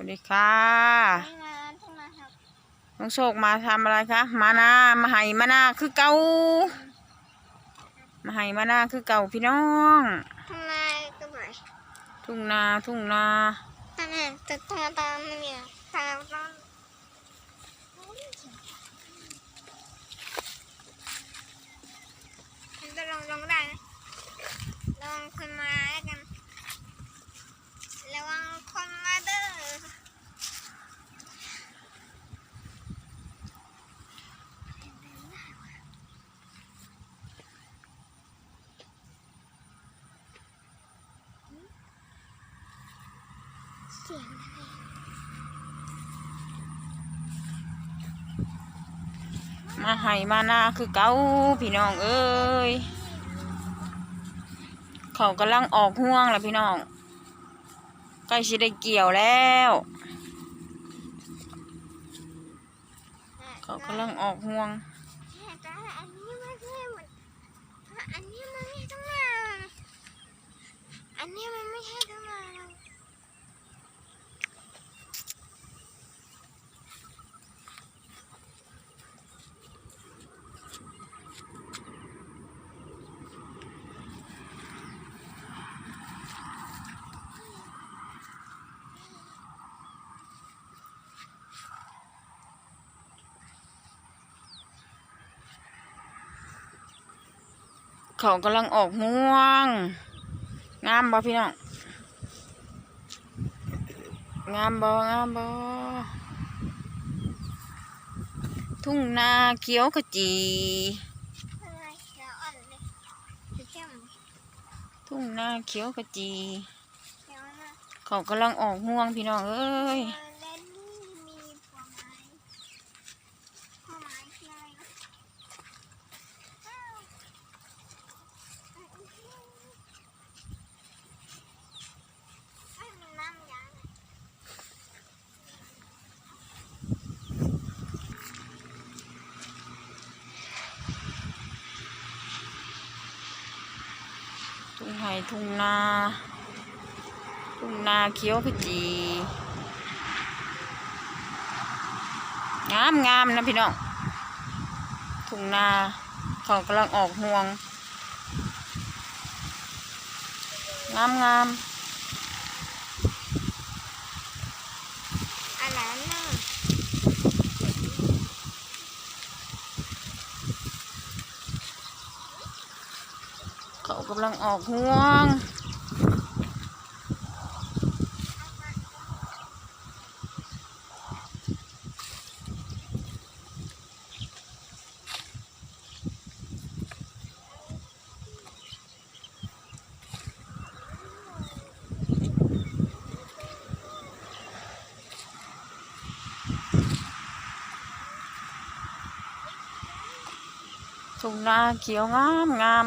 วัสดีค่ะไม่มาต้องมาครับน้องโชคมาทำอะไรคะ มานามาไห้มานาคือเก่ามาไห้มานาคือเก่าพี่น้องทำไมก็ไหนทุ่งนาทุ่งนาตอนนี้ตึกตาตาไม่มีตาต้นมันจะลงลงได้นะระวังคนมาแล้วกันระวังคนมาเด้อ เสียงอะไรมาไห้มานาคือเก่าพี่น้องเอ้ยเขากำลังออกห่วงแล้วพี่น้องใกล้สิได้เกี่ยวแล้วเขากำลังออกห่วง แต่อันนี้ไม่ใช่เหมือนอันนี้มันไม่ต้องมาอันนี้มันไม่ใช่ต้องมา เขากำลังออกห่วง งามบ่พี่น้อง งามบ่งามบ่ทุ่งนาเขียวขจีอะจีทุ่งนาเขียวขจี เขีเขากำลังออกห่วงพี่น้องเอ้ย เล่นมีผลไม้ผลไม้คืออะไรนะอ้าวไม่มีน้ำยาเลย ทุ่งไห่ทุ่งนาทุ่งนาเขียวขจีงามงามนะพี่น้องทุ่งนาเขากำลังออกห่วง งามงาม อันนั้นน่ะ เขา กำลังออกห่วงทุ่งนาเขียวงามงาม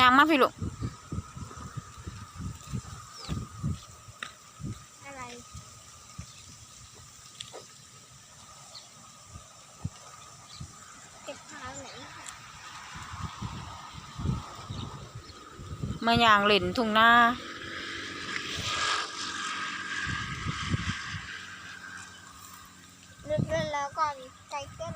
ยางมาพี่ลูกอะไรเก็บผ้าไหนมายางเล่นทุ่งหน้านึกเล่นแล้วก่อนใจเต้น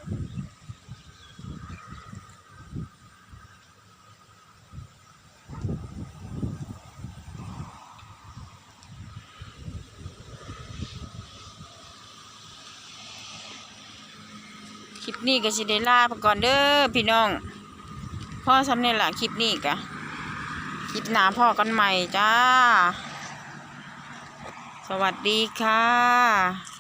คลิปนี้ก็สิได้ลาไปก่อนเด้อพี่น้องพ่อสำเนียหละคลิปนี้กะคลิปหน้าพ่อกันใหม่จ้า สวัสดีค่ะ